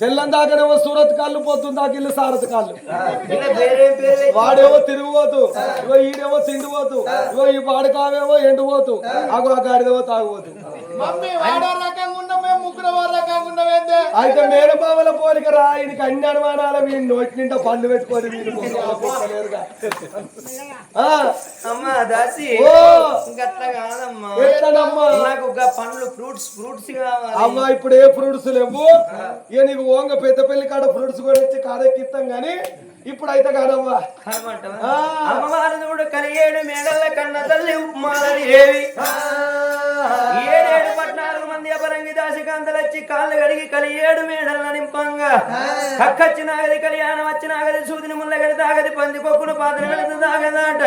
తెల్లం దాకానేమో సూరత్ కాళ్ళు పోతుంది దాకా ఇల్లు సారత్ కాళ్ళు. వాడేవో తిరుగుపోతు పేరు వాడేమో తిండిపోతు ఇగో ఈడేమో తిండిపోతూ ఇగో ఈ వాడకావేమో ఎండిపోతూ అగో ఆ గాడిదేమో అయితే మేనమామల పోలిక రా ఈయనకి అన్ని అనుమానాలు వీళ్ళు నోటి నిండా పండ్లు పెట్టుకొని అమ్మా దాసి. గట్ల కాదమ్మా. నాకు పండ్లు ఫ్రూట్స్ ఫ్రూట్స్ కావాలి. అమ్మా ఇప్పుడు ఏ ఫ్రూట్స్ లేవు? ఇక నీకు ఓంగ పెద్ద పెళ్ళి కాడ ఫ్రూట్స్ కొనిచ్చి కాడెక్కిస్తాం గాని ఇప్పుడు అయితే కాదమ్మా. అమ్మవారు చూడు కలియేడు మేడల కన్న తల్లి ఉప్మాలని ఏవి ఏడేడు పద్నాలుగు మంది అపరంగి దాసి కాంతలచ్చి కాళ్ళు కడిగి కలియేడు మేడల నింపంగా. కక్కచ్చినాగది కళ్యాణం వచ్చినాగది సూదిని ముల్లగడి తాగది పంది కొక్కును పాత్ర తాగదాట.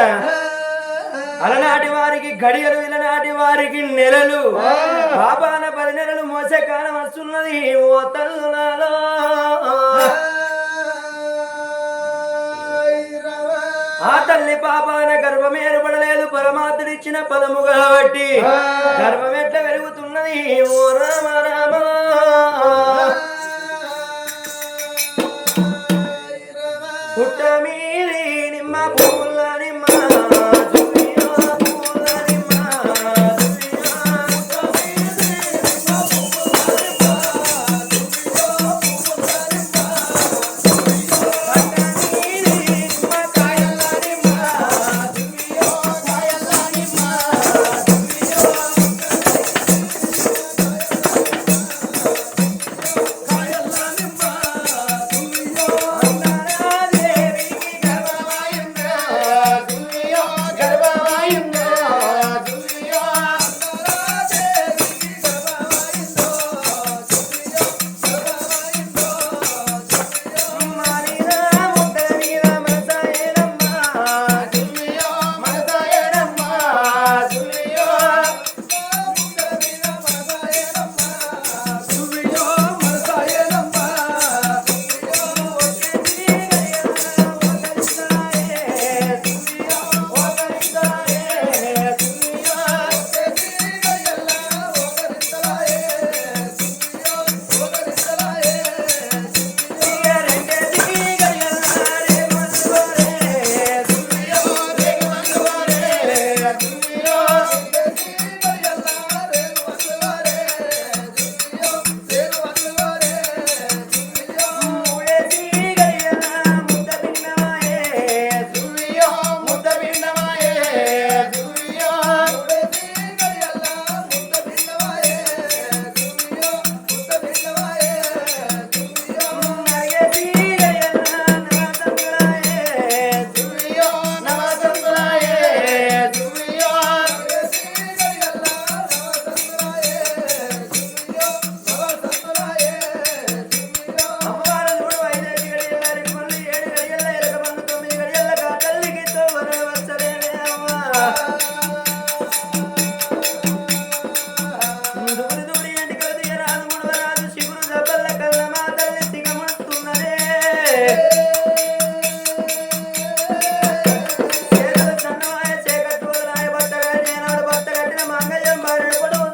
అలనాటి వారికి గడియలు ఇలనాటి వారికి నెలలు. పాపాన పది నెలలు మోసే కాలం వస్తున్నది ఓ తల్లులలో ఆ తల్లి పాపాన గర్భం ఏర్పడలేదు పరమాత్ముడిచ్చిన పదము కాబట్టి గర్భం ఎట్లా పెరుగుతున్నది ఓ రామ. రామ పుట్ట 哎 don't.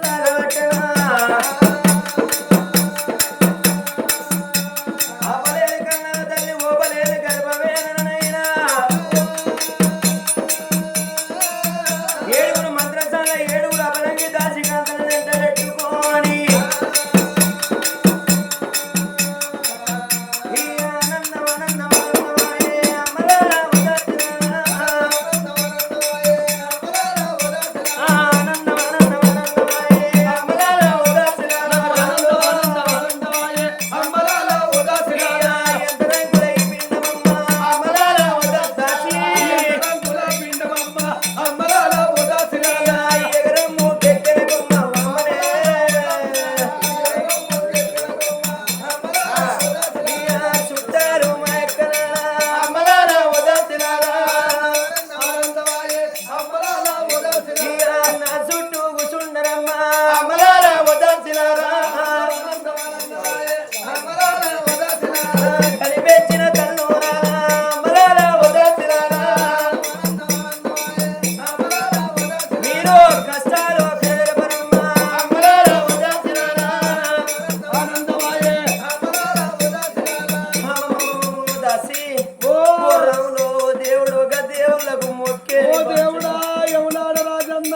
ఓ దేవుడా యమునాడ రాజన్న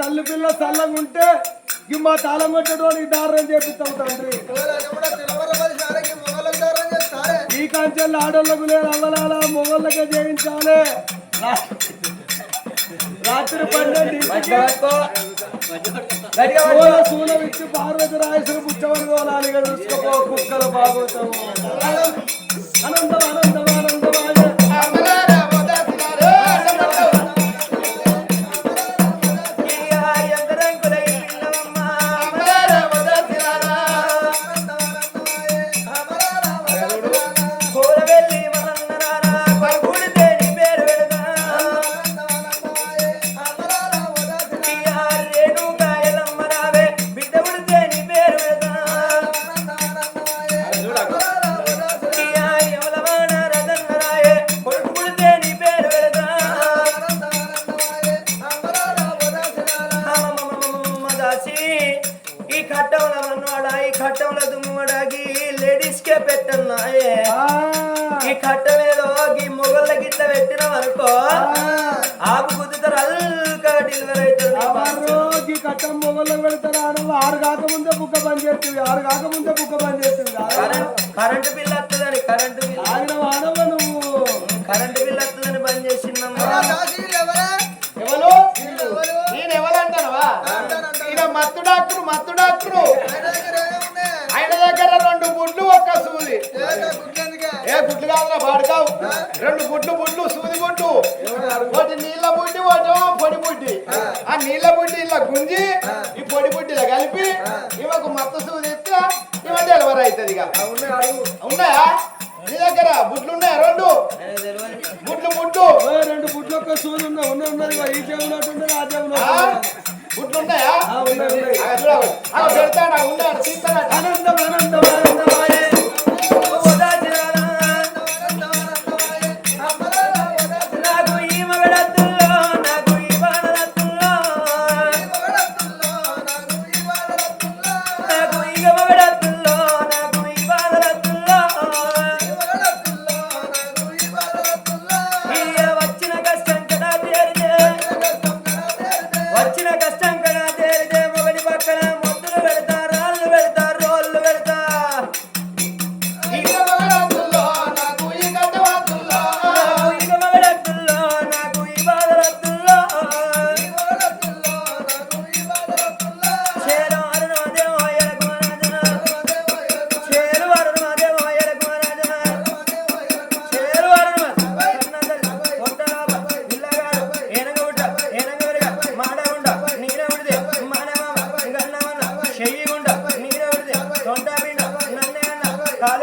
తల్లి పిల్ల చల్లంగుంటే మా తాళం కొట్టడం దారుణం చేపిస్తాం తండ్రి? ఈ కాంచెల్ ఆడోళ్ళకు లేదు అల్లలాల మొగళ్ళకే చేయించాలి. రాత్రి పన్నెండు శూలం ఇచ్చి పార్వతి రాయసులు పుచ్చమని కోలాలి చూసుకోపో కుక్కలు బాగోతాము అనంతం. కట్టం మొగల్లో పెడతారు ఆడ ఆరు కాకముందే బుక్క పని చేస్తుంది ఆరు కాకముందే బుక్క పని చేస్తుంది కరెంట్ బిల్ వస్తుందని కరెంటు బిల్. ఆగిన వాడవ నువ్వు. కరెంటు బిల్ వస్తుందని బంద్ చేసిందమ్మా ఎవరు నేను ఎవరంటానవా ఈయన మత్తు డాక్టర్ మత్తు డాక్టర్. ఆయన దగ్గర రెండు గుడ్లు ఒక్క సూది. ఏ గుడ్లు కాదురా బాడుకావు. రెండు గుడ్లు గుడ్లు సూది గుడ్డు. ఒకటి నీళ్ళ బుడ్డి ఒకటి పొడి బుడ్డి. ఆ నీళ్ళ బుడ్డి గుంజి ఈ పొడి బుడ్డిలో కలిపి ఇవకు మత్తు సూది ఇస్తే ఇవ డెలివరీ అవుతుంది ఇక. ఉన్నాయా నీ దగ్గర బుడ్లు ఉన్నాయా రెండు గుడ్డు ఓ, రెండు బుడ్లు ఒక్క సూది ఉన్నా ఉన్న ఉన్నది ఈ చెవులు ఉన్నట్టుంది ఆ? చెవులు ఆ? గుడ్లు ఉన్నాయా. ఉన్నాయి, ఉన్నాయి. పెడతాడా ఉన్నాడు తీస్తాడా అనంతం అనంతం.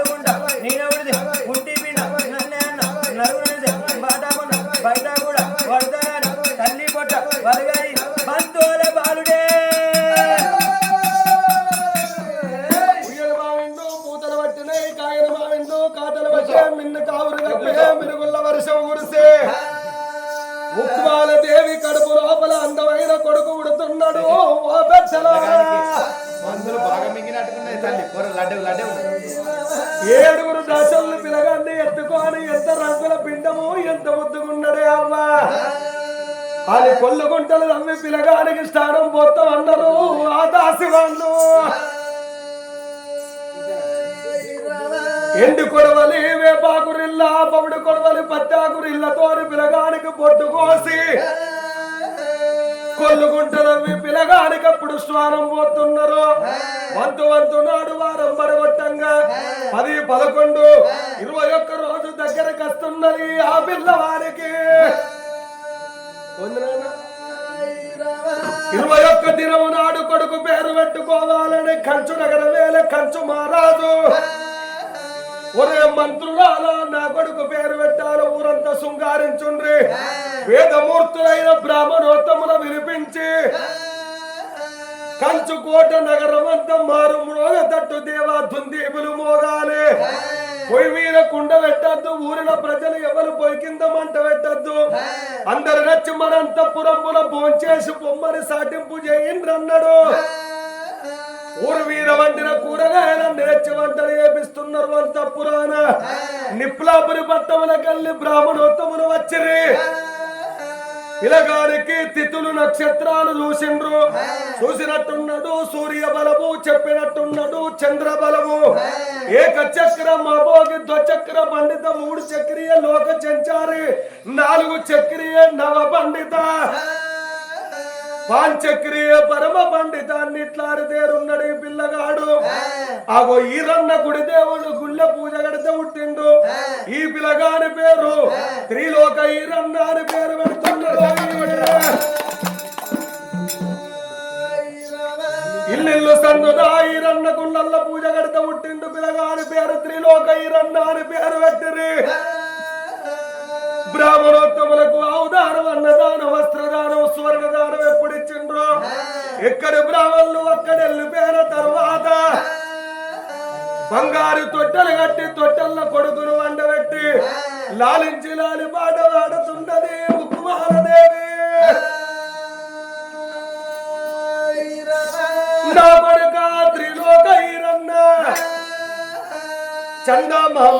అన్న కాలుగుండ నీరవుడిదే ఉంటి పిండ. నన్నే అన్న. నరుగునిదే బాటాగుండ బయట కూడా వడతారని తల్లి పొట్ట. వరగాయి బంతోల బాలుడే. ఉయ్యల మావిండు పూతలు పట్టినాయి. కాయల మావిండు కాతలు పట్టే మిన్ను కావురు కప్పే. మిరుగుళ్ళ వర్షం కురిసే దేవి కడుపు లోపల అందమైన కొడుకు ఉడుతున్నాడు. ఓ బెచ్చలా మందులు బాగా మింగినట్టుకున్నాయి తల్లి. కూర లడ్డు లడ్డు. ఏడుగురు దశలను పిలగాన్ని ఎత్తుకొని ఎంత రంగుల పిండము ఎంత ముద్దుకున్నాడే అవ్వా. అది కొల్లు గుంటలు నమ్మి పిలగానికి స్థానం పోతాం అన్నారు ఆ దాసి వాళ్ళు. ఎండు కొడవలి వేపాకురిల్ల పవిడి కొడవలి పత్తాకురిల్లతో పిలగానికి పొట్టు కోసి కొల్లుకుంటదవి పిలగానికి అప్పుడు స్నానం పోతున్నారు. వంతు వంతు నాడు వారం పడగొట్టంగా. పది పదకొండు ఇరవై ఒక్క రోజు దగ్గరకు వస్తున్నది ఆ పిల్లవారికి వందనానా? ఇరవై ఒక్క దినము నాడు కొడుకు పేరు పెట్టుకోవాలని కంచు నగర వేల కంచు మహారాజు. ఒరే మంత్రులారా నా కొడుకు పేరు పెట్టారు ఊరంతా శృంగారించుండ్రి. వేదమూర్తులైన బ్రాహ్మణోత్తముల వినిపించి. కంచు కోట నగరం అంతా మారు తట్టు దేవా దుందీపులు మోగాలి. పొయ్యి మీద కుండ పెట్టద్దు ఊరిలో ప్రజలు ఎవరు పొయ్యి కింద మంట పెట్టద్దు. అందరు నచ్చి మనంతపురంబుల భోంచేసి బొమ్మని సాటింపు చేయండి అన్నాడు ఊరు వీర వండిన కూరగాయల నేర్చి వంటలు వేపిస్తున్నారు అంత పురాణ. నిప్పులాపురి పట్టముల కల్లి బ్రాహ్మణోత్తములు వచ్చిరి. పిలగానికి తిథులు నక్షత్రాలు చూసిండ్రు. చూసినట్టున్నాడు సూర్య బలము చెప్పినట్టున్నాడు చంద్ర బలము ఏక చక్రం అభోగి ద్వచక్ర పండిత మూడు చక్రీయ లోక సంచారి నాలుగు చక్రీయ నవ పండిత పాంచక్రియ పరమ పండితాన్ని ఇట్లారు తేరున్నాడు ఈ పిల్లగాడు ఆగో ఈరన్న గుడి దేవుడు గుళ్ళె పూజ గడితే పుట్టిండు ఈ పిల్లగాని పేరు త్రిలోక ఈరన్న అని పేరు పెడుతున్నాడు ఇల్లు సందుదా ఈరన్న గుళ్ళల్ల పూజ గడితే పుట్టిండు పిల్లగాని పేరు త్రిలోక ఈరన్న అని పేరు పెట్టిరి. బ్రాహ్మణోత్తములకు అవదానం అన్నదానం వస్త్రదానం స్వర్గదానం ఎప్పుడు ఇచ్చిండ్రో? ఎక్కడి బ్రాహ్మణులు అక్కడెళ్ళి పేర తర్వాత బంగారు తొట్టెలు కట్టి తొట్టెల్ల కొడుకును వండబెట్టి లాలించి లాలి పాట పాడుతున్నది ఉక్కుమాలదేవి. నా కొడుక త్రిలోక ఈరన్న చందమామ